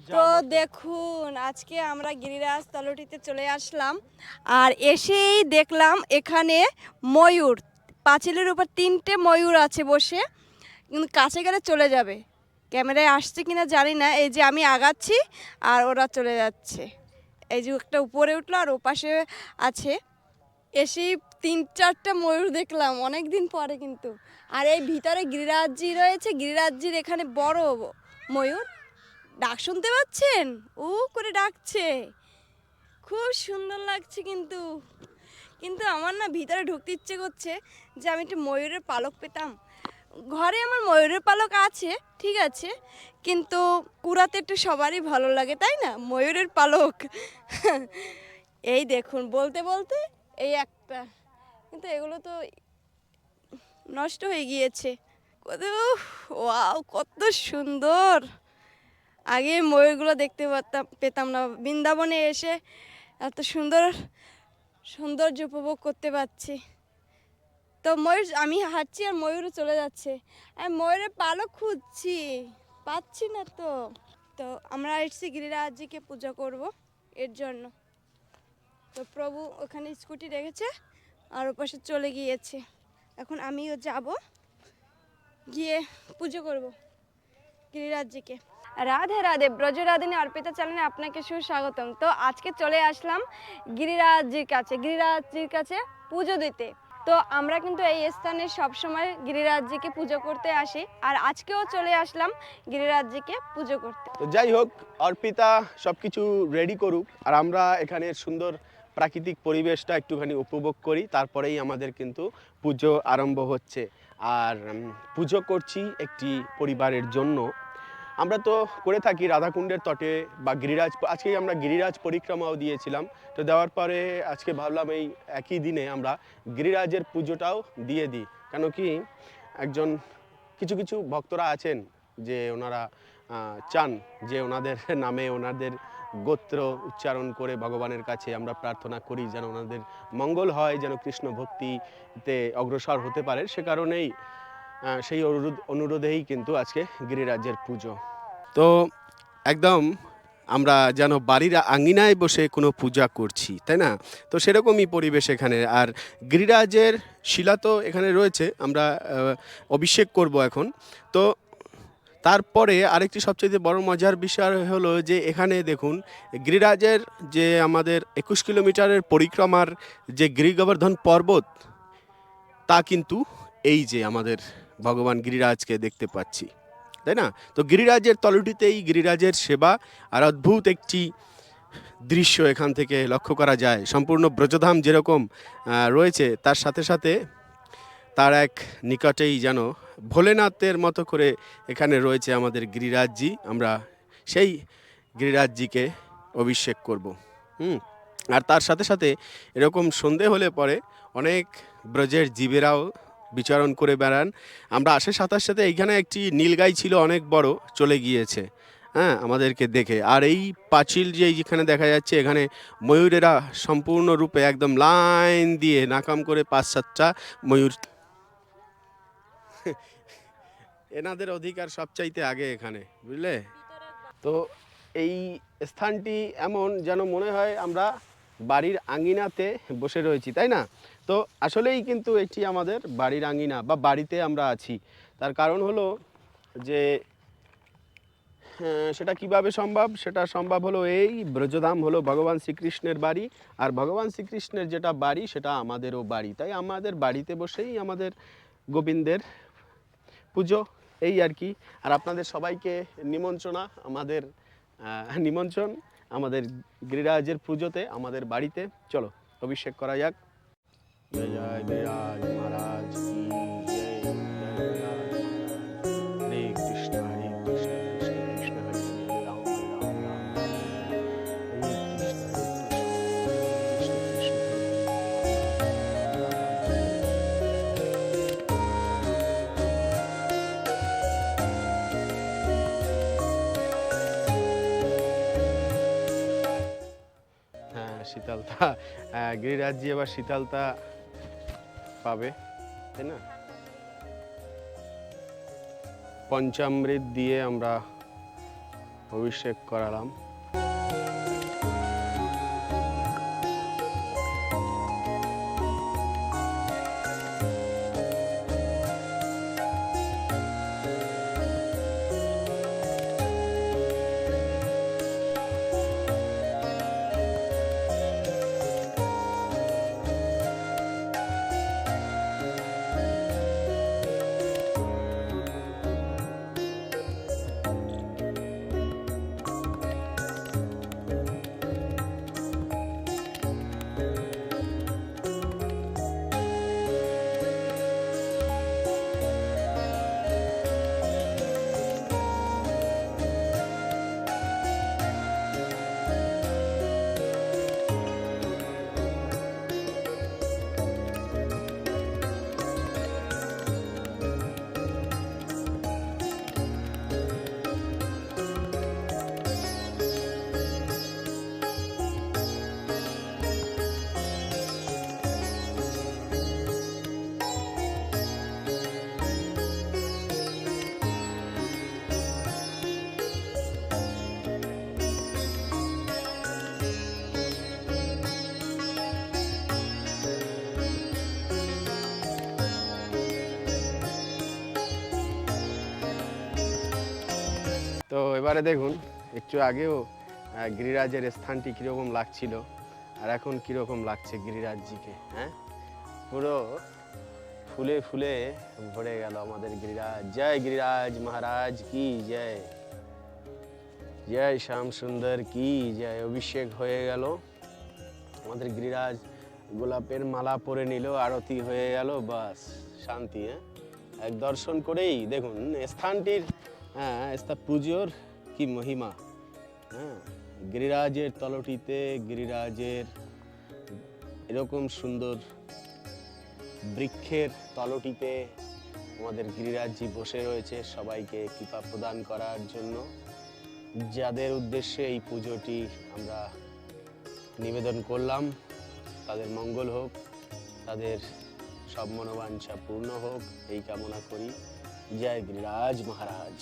তো দেখুন আজকে আমরা গিরিরাজ তলটিতে চলে আসলাম আর এসেই দেখলাম এখানে ময়ূর। পাঁচিলের উপর তিনটে ময়ূর আছে বসে কিন্তু কাছে গেলে চলে যাবে। ক্যামেরায় আসছে কিনা জানি না এই যে আমি আগাচ্ছি আর ওরা চলে যাচ্ছে। এই যে একটা উপরে উঠল আর ওপাশে আছে। এসেই তিন চারটে ময়ূর দেখলাম অনেক দিন পরে কিন্তু। আর এই ভিতরে গিরিরাজজি রয়েছে গিরিরাজজির এখানে বড় ময়ূর। ডাক শুনতে পাচ্ছেন? ও করে ডাকছে। খুব সুন্দর লাগছে কিন্তু। কিন্তু আমার না ভিতরে ঢুকতে ইচ্ছে করছে যে আমি একটু ময়ূরের পালক পেতাম। ঘরে আমার ময়ূরের পালক আছে, ঠিক আছে। কিন্তু কুড়াতে একটু সবারই ভালো লাগে, তাই না? ময়ূরের পালক। এই দেখুন, বলতে বলতে এই একটা। কিন্তু এগুলো তো নষ্ট হয়ে গিয়েছে। কত ওয়াও, কত সুন্দর! আগে ময়ূরগুলো দেখতে পারতাম, পেতাম না। বৃন্দাবনে এসে এত সুন্দর সৌন্দর্য উপভোগ করতে পারছি। তো ময়ূর, আমি হাঁটছি আর ময়ূরও চলে যাচ্ছে। আর ময়ূরের পালক খুঁজছি, পাচ্ছি না তো। তো আমরা এসেছি গিরিরাজজিকে পূজা করব এর জন্য। তো প্রভু ওখানে স্কুটি রেখেছে, আর ওপাশে চলে গিয়েছে। এখন আমিও যাব গিয়ে পুজো করব গিরিরাজজিকে রাধে রাধে, ব্রজরাধিনী অর্পিতা চ্যানেলে আপনাকে সুস্বাগতম। তো আজকে চলে আসলাম গিরিরাজজির কাছে গিরিরাজজির কাছে পুজো দিতে। তো আমরা কিন্তু এই স্থানে সবসময় গিরিরাজজিকে পুজো করতে আসি, আর আজকেও চলে আসলাম গিরিরাজজিকে পুজো করতে। তো যাই হোক, অর্পিতা সব কিছু রেডি করুক, আর আমরা এখানে সুন্দর প্রাকৃতিক পরিবেশটা একটুখানি উপভোগ করি, তারপরেই আমাদের কিন্তু পুজো আরম্ভ হচ্ছে। আর পুজো করছি একটি পরিবারের জন্য। আমরা তো করে থাকি রাধাকুণ্ডের তটে বা গিরিরাজ আজকে আমরা গিরিরাজ পরিক্রমাও দিয়েছিলাম। তো দেওয়ার পরে আজকে ভাবলাম এই একই দিনে আমরা গিরিরাজের পুজোটাও দিয়ে দিই। কেন কি একজন, কিছু কিছু ভক্তরা আছেন যে ওনারা চান যে ওনাদের নামে ওনাদের গোত্র উচ্চারণ করে ভগবানের কাছে আমরা প্রার্থনা করি যেন ওনাদের মঙ্গল হয়, যেন কৃষ্ণ ভক্তিতে অগ্রসর হতে পারে। সে কারণেই সেই অনুরোধ অনুরোধেই কিন্তু আজকে গিরিরাজের পুজো। তো একদম আমরা যেন বাড়ির আঙ্গিনায় বসে কোনো পূজা করছি, তাই না? তো সেরকমই পরিবেশ এখানে। আর গিরিরাজের শিলা তো এখানে রয়েছে, আমরা অভিষেক করব এখন। তো তারপরে আরেকটি সবচেয়ে বড় মজার বিষয় হলো যে এখানে দেখুন গিরিরাজের যে আমাদের একুশ কিলোমিটারের পরিক্রমার যে গিরিগোবর্ধন পর্বত, তা কিন্তু এই যে আমাদের ভগবান গিরিরাজকে দেখতে পাচ্ছি, তাই না? তো গিরিরাজের তলটিতেই গিরিরাজের সেবা আর অদ্ভুত একটি দৃশ্য এখান থেকে লক্ষ্য করা যায়। সম্পূর্ণ ব্রজধাম যেরকম রয়েছে, তার সাথে সাথে তার এক নিকটেই যেন ভোলেনাথের মতো করে এখানে রয়েছে আমাদের গিরিরাজজি। আমরা সেই গিরিরাজজিকে অভিষেক করব, হুম? আর তার সাথে সাথে এরকম সন্ধে হলে পরে অনেক ব্রজের জীবেরাও বিচরণ করে বেড়ান। আমরা আসার সাথে সাথে এইখানে একটি নীলগাই ছিল, অনেক বড়, চলে গিয়েছে। হ্যাঁ আমাদেরকে দেখে। আর এই পাঁচিল যে যেখানে দেখা যাচ্ছে, এখানে ময়ূরেরা সম্পূর্ণরূপে একদম লাইন দিয়ে নাকাম করে পাঁচ সাতটা ময়ূর। এনাদের অধিকার সবচাইতে আগে এখানে, বুঝলে? তো এই স্থানটি এমন যেন মনে হয় আমরা বাড়ির আঙ্গিনাতে বসে রয়েছি তাই না? তো আসলেই কিন্তু এটি আমাদের বাড়ির আঙ্গিনা বা বাড়িতে আমরা আছি। তার কারণ হলো যে হ্যাঁ, সেটা কীভাবে সম্ভব? সেটা সম্ভব হলো এই ব্রজধাম হলো ভগবান শ্রীকৃষ্ণের বাড়ি আর ভগবান শ্রীকৃষ্ণের যেটা বাড়ি সেটা আমাদেরও বাড়ি। তাই আমাদের বাড়িতে বসেই আমাদের গোবিন্দের পুজো এই আর কি। আর আপনাদের সবাইকে নিমন্ত্রণা আমাদের নিমন্ত্রণ। আমাদের গিরিরাজের পুজোতে আমাদের বাড়িতে। চলো অভিষেক করা যাক। জয় জয় শীতলতা আহ, গিরিরাজজি এবার শীতালতা পাবে তাই না? পঞ্চামৃত দিয়ে আমরা অভিষেক করালাম। তো এবারে দেখুন, একটু আগেও গিরিরাজের স্থানটি কীরকম লাগছিল, আর এখন কীরকম লাগছে গিরিরাজজিকে হ্যাঁ? পুরো ফুলে ফুলে ভরে গেল আমাদের গিরিরাজ। জয় গিরিরাজ মহারাজ, কি জয়? জয় শ্যাম সুন্দর, কি জয়? অভিষেক হয়ে গেল। আমাদের গিরিরাজ গোলাপের মালা পরে নিল, আরতি হয়ে গেল, বাস, শান্তি হ্যাঁ? এক দর্শন করেই দেখুন, স্থানটির হ্যাঁ স্থান পুজোর কি মহিমা? হ্যাঁ গিরিরাজের তলটিতে গিরিরাজের এরকম সুন্দর বৃক্ষের তলটিতে আমাদের গিরিরাজজি বসে রয়েছে সবাইকে কৃপা প্রদান করার জন্য, যাদের উদ্দেশ্যে এই পুজোটি আমরা নিবেদন করলাম। তাদের মঙ্গল হোক, তাদের সব মনোবাঞ্ছা পূর্ণ হোক, এই কামনা করি। জয় গিরিরাজ মহারাজ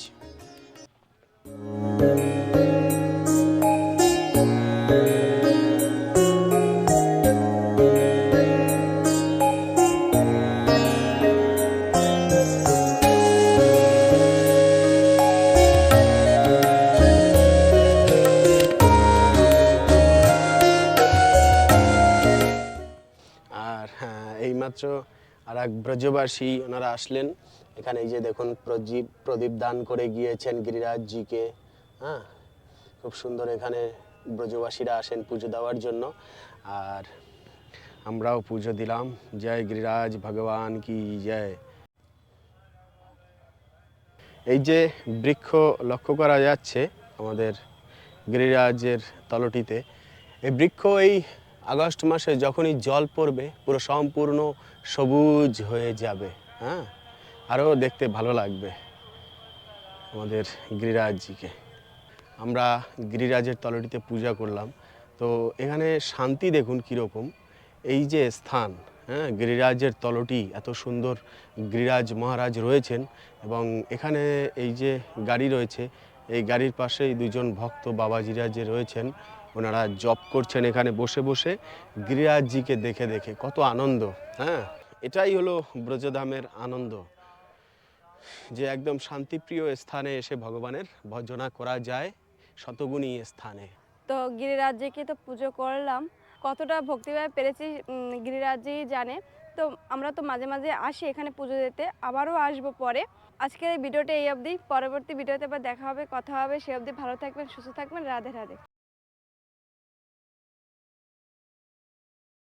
ব্রজবাসী, ওনারা আসলেন। এখানে এই যে দেখুন, প্রদীপ প্রদীপ দান করে গিয়েছেন গিরিরাজজিকে। হ্যাঁ খুব সুন্দর এখানে ব্রজবাসীরা আসেন পুজো দেওয়ার জন্য। আর আমরাও পুজো দিলাম। জয় গিরিরাজ, ভগবান কি জয়। এই যে বৃক্ষ লক্ষ্য করা যাচ্ছে আমাদের গিরিরাজের তলটিতে। এই বৃক্ষ এই আগস্ট মাসে যখনই জল পড়বে, পুরো সম্পূর্ণ সবুজ হয়ে যাবে হ্যাঁ? আরও দেখতে ভালো লাগবে আমাদের গিরিরাজজিকে। আমরা গিরিরাজের তলটিতে পূজা করলাম। তো এখানে শান্তি দেখুন কীরকম। এই যে স্থান হ্যাঁ? গিরিরাজের তলটি, এত সুন্দর গিরিরাজ মহারাজ রয়েছেন এবং এখানে এই যে গাড়ি রয়েছে এই গাড়ির পাশেই দুজন ভক্ত বাবাজিরা যে রয়েছেন, ওনারা জব করছেন এখানে বসে বসে। গিরিরাজজিকে দেখে দেখে, কত আনন্দ হ্যাঁ? এটাই হলো ব্রজধামের আনন্দ। যে একদম শান্তিপ্রিয় স্থানে এসে ভগবানের ভজনা করা যায় শতগুণী স্থানে। তো গিরিরাজ্যকে তো পুজো করলাম। কতটা ভক্তিভাবে পেরেছি গিরিরাজ্যই জানে। তো আমরা তো মাঝে মাঝে আসি এখানে পুজো দিতে, আবারও আসব পরে। আজকের এই ভিডিওটা এই অবধি। পরবর্তী ভিডিওতে আবার দেখা হবে, কথা হবে, সে অবধি ভালো থাকবেন, সুস্থ থাকবেন, রাধে রাধে।